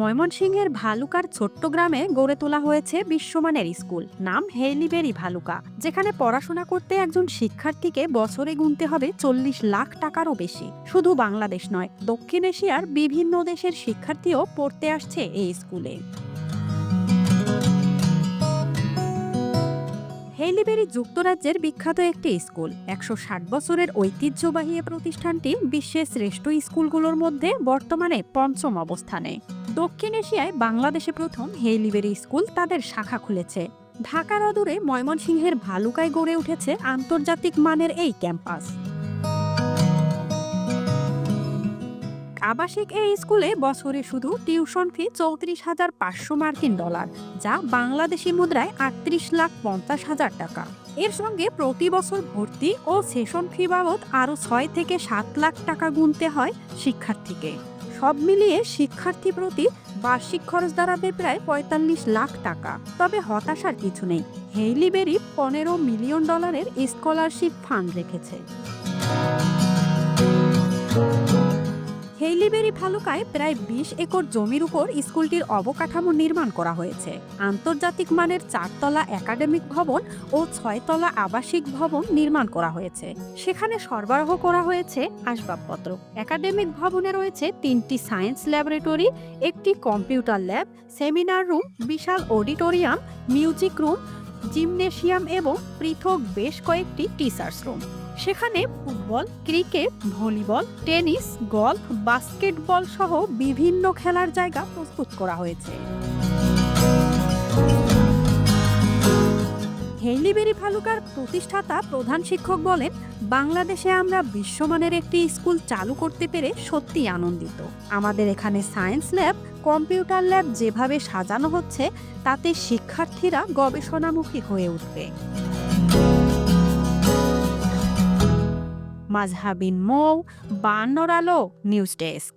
ময়মনসিংহের ভালুকার ছোট্ট গ্রামে গড়ে তোলা হয়েছে বিশ্বমানের স্কুল। নাম হেলিবেরি ভালুকা, যেখানে পড়াশোনা করতে একজন শিক্ষার্থীকে বছরে গুনতে হবে চল্লিশ লাখ টাকারও বেশি। শুধু বাংলাদেশ নয়, দক্ষিণ এশিয়ার বিভিন্ন দেশের শিক্ষার্থীও পড়তে আসছে এই স্কুলে। হেইলিবেরি যুক্তরাজ্যের বিখ্যাত একটি স্কুল। একশো ষাট বছরের ঐতিহ্যবাহী প্রতিষ্ঠানটি বিশ্বের শ্রেষ্ঠ স্কুলগুলোর মধ্যে বর্তমানে পঞ্চম অবস্থানে। দক্ষিণ এশিয়ায় বাংলাদেশে প্রথম হেইলিবেরি স্কুল তাদের শাখা খুলেছে। ঢাকার অদূরে ময়মনসিংহের ভালুকায় গড়ে উঠেছে আন্তর্জাতিক মানের এই ক্যাম্পাস। আবাসিক এই স্কুলে বছরে শুধু টিউশন ফি চৌত্রিশ হাজার পাঁচশো মার্কিন ডলার, যা বাংলাদেশি মুদ্রায় আটত্রিশ লাখ পঞ্চাশ হাজার টাকা। এর সঙ্গে প্রতি বছর ভর্তি ও সেশন ফি বাবদ আরও ছয় থেকে সাত লাখ টাকা গুনতে হয় শিক্ষার্থীকে। সব মিলিয়ে শিক্ষার্থী প্রতি বার্ষিক খরচ দাঁড়াবে প্রায় পঁয়তাল্লিশ লাখ টাকা। তবে হতাশার কিছু নেই হেইলিবেরি পনেরো মিলিয়ন ডলারের স্কলারশিপ ফান্ড রেখেছে। হেইলিবেরি ভালুকায় প্রায় বিশ একর জমির উপর স্কুলটির অবকাঠামো নির্মাণ করা হয়েছে। আন্তর্জাতিক মানের চারতলা একাডেমিক ভবন ও ছয়তলা আবাসিক ভবন নির্মাণ করা হয়েছে। সেখানে সরবরাহ করা হয়েছে আসবাবপত্র। একাডেমিক ভবনে রয়েছে তিনটি সায়েন্স ল্যাবরেটরি, একটি কম্পিউটার ল্যাব, সেমিনার রুম, বিশাল অডিটোরিয়াম, মিউজিক রুম জিমনেশিয়াম এবং পৃথক বেশ কয়েকটি টিচার্স রুম। সেখানে football, cricket, volleyball, tennis, golf, basketball সহ বিভিন্ন খেলার জায়গা প্রস্তুত করা হয়েছে। হেইলিবেরি ভালুকার প্রতিষ্ঠাতা প্রধান শিক্ষক বলেন, বাংলাদেশে আমরা বিশ্বমানের একটি স্কুল চালু করতে পেরে সত্যি আনন্দিত। আমাদের এখানে সায়েন্স ল্যাব, কম্পিউটার ল্যাব যেভাবে সাজানো হচ্ছে, তাতে শিক্ষার্থীরা গবেষণামুখী হয়ে উঠবে। মাজহাবিন মৌ, বান্নর আলো, নিউজ ডেস্ক।